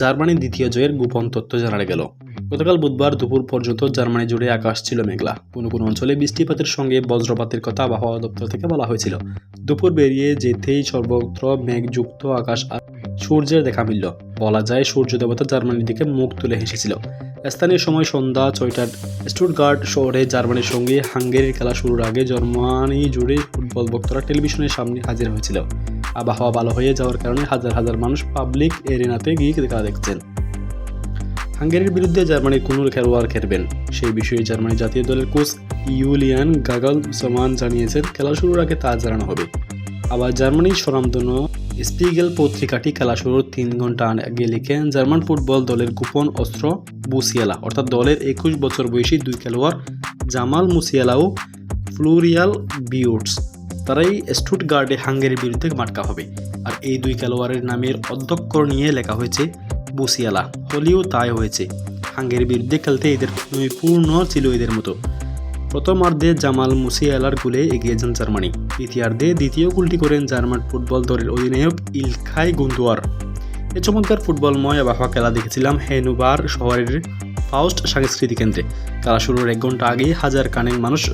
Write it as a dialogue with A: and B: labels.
A: জার্মানির দ্বিতীয় জয়ের গোপন তথ্য জানা গেল। গতকাল বুধবার দুপুর পর্যন্ত জার্মানি জুড়ে আকাশ ছিল মেঘলা। কোনো কোনো অঞ্চলে বৃষ্টিপাতের সঙ্গে বজ্রপাতের কথা আবহাওয়া দপ্তর থেকে বলা হয়েছিল। দুপুর বেরিয়ে যেতেই সর্বত্র মেঘযুক্ত আকাশ আর সূর্যের দেখা মিলল। বলা যায়, সূর্য দেবতা জার্মানির দিকে মুখ তুলে হেসেছিল। স্থানীয় সময় সন্ধ্যা ছয়টার স্টুটগার্ড শহরে জার্মানির সঙ্গে হাঙ্গেরির খেলা শুরুর আগে জার্মানি জুড়ে ফুটবল ভক্তরা টেলিভিশনের সামনে হাজির হয়েছিল। আবহাওয়া ভালো হয়ে যাওয়ার কারণে হাজার হাজার মানুষ পাবলিক এরিনাতে গিয়ে খেলা দেখছেন। হাঙ্গেরির বিরুদ্ধে জার্মানির কোন খেলোয়াড় খেলবেন সেই বিষয়ে জার্মানি জাতীয় দলের কোচ ইউলিয়ান গাগল সমান জানিয়েছেন, খেলা শুরুর আগে তা জানানো হবে। আবার জার্মানির স্বনামধন্য স্পিগেল পত্রিকাটি খেলা শুরুর তিন ঘণ্টা আগে লিখেন, জার্মান ফুটবল দলের গোপন অস্ত্র বুসিয়ালা অর্থাৎ দলের একুশ বছর বয়সী দুই খেলোয়াড় জামাল মুসিয়ালা ও ফ্লোরিয়াল বিউটস তারাই স্টুটগার্ডে হাঙ্গেরির বিরুদ্ধে মাটকা হবে। আর এই দুই খেলোয়াড়ের নামের অধ্যক্ষর নিয়ে লেখা হয়েছে, বুসিয়ালা। হলেও তাই হয়েছে। হাঙ্গেরির বিরুদ্ধে খেলতে এদের পূর্ণ ছিল এদের মতো। প্রথমার্ধে জামাল মুসিয়ালার গোলে এগিয়ে যান জার্মানি। দ্বিতীয়ার্ধে দ্বিতীয় গোলটি করেন জার্মান ফুটবল দলের অধিনায়ক ইলখাই গুন্দুয়ার এ চমৎকার ফুটবলময় আবহাওয়া খেলা দেখেছিলাম হেনুবার শহরের ফাউস্ট সাংস্কৃতিক কেন্দ্রে। খেলা শুরুর এক ঘণ্টা আগে হাজার কানেক মানুষ